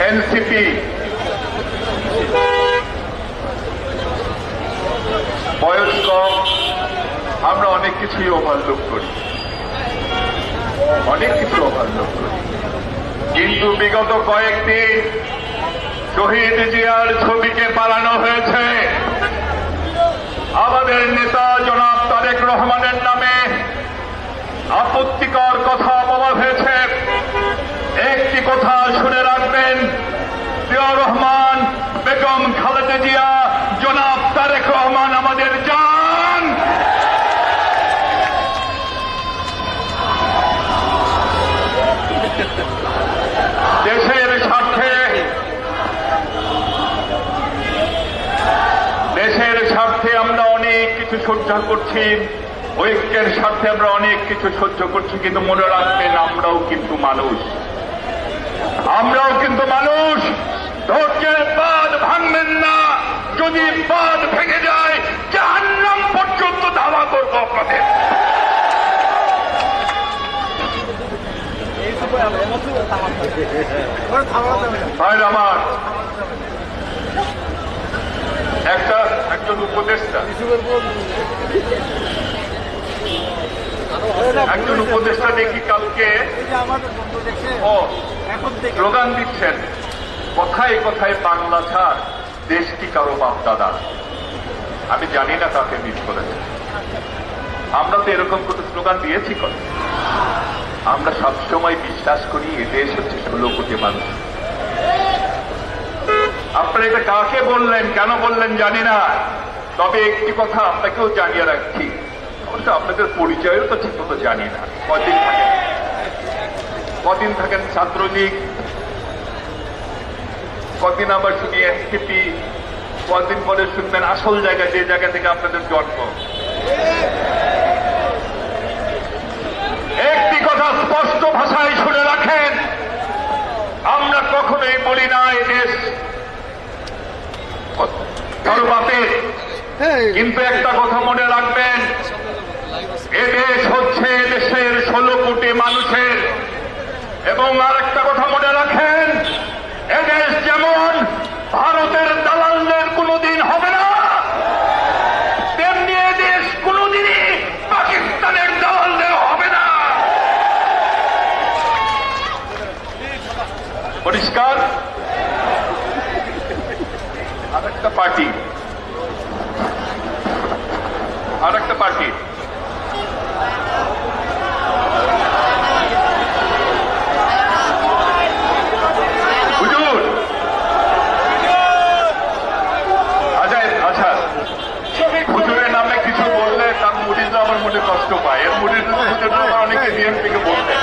NCP. বয়স কম আমরা অনেক কিছুই ওভারলুক করি। অনেক কিছু ওভারলুক করি। কিন্তু বিগত কয়েকদিন শহীদ জিয়ার ছবিকে পালানো হয়েছে। আমাদের নেতা জনাব তারেক রহমানের নামে আপত্তিকর কথা বলা হয়েছে। একটি কথা শুনে রাখবেন জিয়া রহমান বেগম জিয়া জনাব তারেক রহমান আমাদের জান। দেশের স্বার্থে দেশের স্বার্থে আমরা অনেক কিছু সহ্য করছি, ঐক্যের স্বার্থে আমরা অনেক কিছু সহ্য করছি, কিন্তু মনে রাখবেন আমরাও কিন্তু মানুষ। আমরাও কিন্তু মানুষ। আমার একটা একজন উপদেষ্টা। একজন উপদেষ্টা দেখি কালকে স্লোগান দিচ্ছেন, কথায় কথায় বাংলা ছাড়, দেশ কি কারও বাপ দাদা? আমি জানি না তাকে মিস করেছে। আমরা তো এরকম কোনো স্লোগান দিয়েছি কবে? আমরা সবসময় বিশ্বাস করি এ দেশ হচ্ছে ষোলো কোটি মানুষ। আপনারা এটা কাকে বললেন, কেন বললেন জানি না। তবে একটি কথা আপনাকেও জানিয়ে রাখছি। অবশ্য আপনাদের পরিচয়ও তো ঠিক মতো জানি না। কদিন থাকেন? কদিন থাকেন ছাত্রলীগ? কদিন আবার শুনি এসপিপি কদিন পরে শুনবেন আসল জায়গা, যে জায়গা থেকে আপনাদের জন্ম একটি কথা স্পষ্ট ভাষায় শুনে রাখেন আমরা কখনোই বলি না এ দেশ কারও বাপের কিন্তু একটা কথা মনে রাখবেন এদেশ হচ্ছে দেশের ষোলো কোটি মানুষের। এবং আর একটা কথা মনে রাখেন এদেশ যেমন ভারতের দালালদের কোনোদিন হবে না তেমনি এদেশ কোনোদিনই পাকিস্তানের দালালদের হবে না। পরিষ্কার? একটা পার্টি। আর একটা পার্টি। আমার মনে কষ্ট পায়। এর নামে অনেকে বিএনপিকে বলতে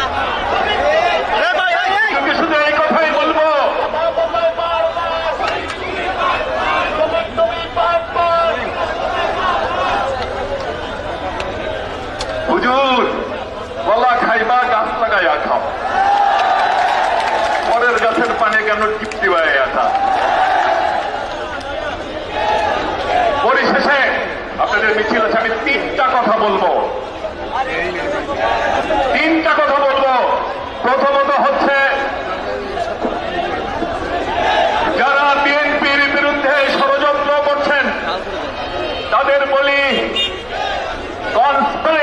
আমি শুধু এই কথাই বলব হুজুর কলা খাইবা, গাছ লাগাইয়া খাও। পরের গাছের পানে কেন টিপটি বাড়াইয়া থা পরিশেষে আপনাদের মিছিল আছে, আমি তিনটা কথা বলব। তিনটা কথা বলব। প্রথমত হচ্ছে, যারা বিএনপির বিরুদ্ধে ষড়যন্ত্র করছেন, তাদের বলি কনস্পিরেসি